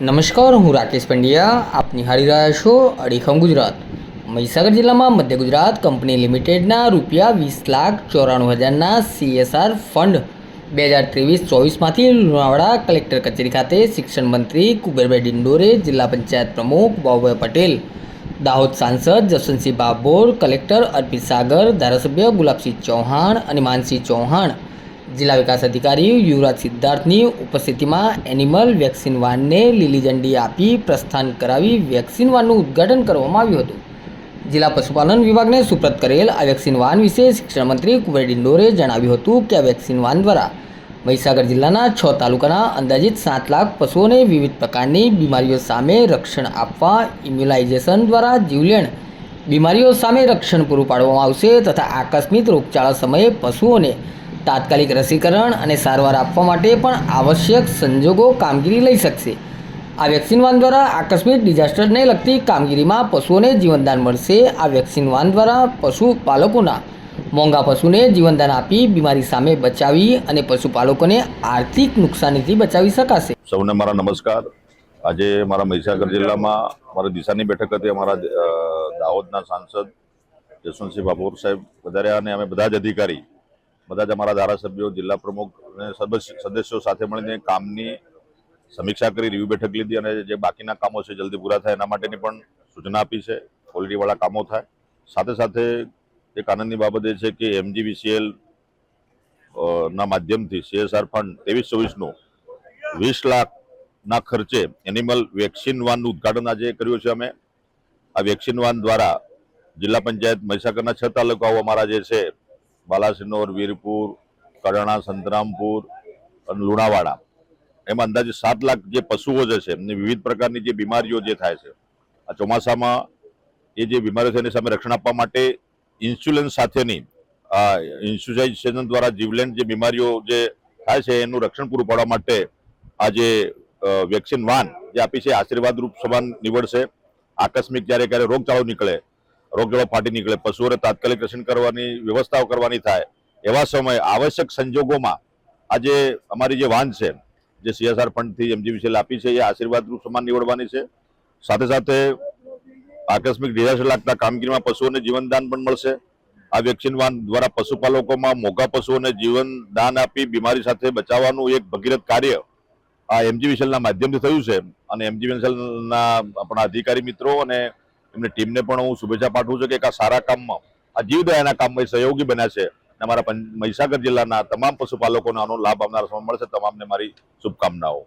નમસ્કાર, હું રાકેશ પંડ્યા. આપ નિહાળી રહ્યા છો અડીખમ ગુજરાત. મહીસાગર જિલ્લામાં મધ્ય ગુજરાત કંપની લિમિટેડના રૂપિયા વીસ લાખ ચોરાણું હજારના સીએસઆર ફંડ બે હજાર ત્રેવીસ ચોવીસમાંથી લુણાવાડા કલેક્ટર કચેરી ખાતે શિક્ષણ મંત્રી કુબેરભાઈ ડિંડોરે જિલ્લા પંચાયત પ્રમુખ બાબુભાઈ પટેલ, દાહોદ સાંસદ જસવંતસિંહ બાબોર, કલેક્ટર અર્પિત સાગર, ધારાસભ્ય ગુલાબસિંહ ચૌહાણ અને માનસિંહ ચૌહાણ જિલ્લા વિકાસ અધિકારી યુવરાજ સિદ્ધાર્થની ઉપસ્થિતિમાં એનિમલ વેક્સિન વાનને લીલી ઝંડી આપી પ્રસ્થાન કરાવી વેક્સિન વાનનું ઉદ્ઘાટન કરવામાં આવ્યું હતું. જિલ્લા પશુપાલન વિભાગને સુપ્રત કરેલ આ વેક્સિન વાન વિશે શિક્ષણ મંત્રી કુબેર ડિંડોરે જણાવ્યું હતું કે આ વેક્સિન વાન દ્વારા મહીસાગર જિલ્લાના છ તાલુકાના અંદાજિત સાત લાખ પશુઓને વિવિધ પ્રકારની બીમારીઓ સામે રક્ષણ આપવા ઇમ્યુલાઇઝેશન દ્વારા જીવલેણ બીમારીઓ સામે રક્ષણ પૂરું પાડવામાં આવશે તથા આકસ્મિક રોગચાળા સમયે પશુઓને તાત્કાલિક રસીકરણ અને સારવાર આપવા માટે પણ આવશ્યક સંજોગો કામગીરી લઈ શકશે. આ વેક્સિન વાન દ્વારા આકસ્મિક ડિઝાસ્ટરને લગતી કામગીરીમાં પશુઓને જીવનદાન મળશે. આ વેક્સિન વાન દ્વારા પશુપાલકોના મોંઘા પશુને જીવનદાન આપી, બીમારી સામે બચાવી અને પશુપાલકોને આર્થિક નુકસાનીથી બચાવી શકાશે. સૌને મારા નમસ્કાર. આજે મારા મહીસાગર જિલ્લામાં મારા દિશાની બેઠક હતી. અમારા દાહોદના સાંસદ જસવંતસિંહ બાપોર સાહેબ વધાર્યા અને અમે બધા જ અધિકારી બધા જ અમારા ધારાસભ્યો, જિલ્લા પ્રમુખ અને સદસ્યો સાથે મળીને કામની સમીક્ષા કરી રિવ્યુ બેઠક લીધી અને જે બાકીના કામો છે જલ્દી પૂરા થાય એના માટેની પણ સૂચના આપી છે. ક્વોલિટીવાળા કામો થાય. સાથે સાથે એક આનંદની બાબત એ છે કે એમજીવીસીએલ ના માધ્યમથી સીએસઆર ફંડ ત્રેવીસ ચોવીસનું વીસ લાખના ખર્ચે એનિમલ વેક્સિન વાનનું ઉદઘાટન આજે કર્યું છે અમે. આ વેક્સિન વાન દ્વારા જિલ્લા પંચાયત મહીસાગરના છ તાલુકાઓ અમારા જે છે બાલાસિનોર, વીરપુર, કડાણા, સંતરામપુર અને લુણાવાડા. એમાં અંદાજે સાત લાખ જે પશુઓ જે છે, એમને વિવિધ પ્રકારની જે બીમારીઓ જે થાય છે, આ ચોમાસામાં એ જે બીમારીઓ છે, એની સામે રક્ષણ આપવા માટે ઇન્સ્યુલન્સ સાથેની ઇન્સ્યુલાઇઝેશન દ્વારા જીવલેણ જે બીમારીઓ જે થાય છે, એનું રક્ષણ પૂરું પાડવા માટે આ જે વેક્સિન વાન જે આપી છે આશીર્વાદ રૂપ સમાન નીવડશે. આકસ્મિક જ્યારે ક્યારે રોગચાળો નીકળે રોગચાળો ફાટી નીકળે, પશુઓને તાત્કાલિક રક્ષણ કરવાની, વ્યવસ્થાઓ કરવાની થાય, એવા સમયે આવશ્યક સંજોગોમાં આજે અમારી જે વાન છે, જે સીએસઆર ફંડથી એમજીવીસીએલ આપી છે, એ આશીર્વાદરૂપ સમાન નીવડવાની છે. સાથે સાથે આકસ્મિક ડિઝાસ્ટર લાગતા કામગીરીમાં પશુઓને જીવનદાન પણ મળશે. આ વેક્સિન વાન દ્વારા પશુપાલકોમાં મોંઘા પશુઓને જીવન દાન આપી બીમારી સાથે બચાવવાનું એક ભગીરથ કાર્ય આ એમજીવીસીએલના માધ્યમથી થયું છે. અને એમજીવીસીએલના આપણા અધિકારી મિત્રો અને એમની ટીમને પણ હું શુભેચ્છા પાઠવું છું કે આ સારા કામમાં, આ જીવદયાના કામમાં સહયોગી બન્યા છે અને અમારા મહીસાગર જિલ્લાના તમામ પશુપાલકોને આનો લાભ આવનાર સમય મળશે. તમામને મારી શુભકામનાઓ.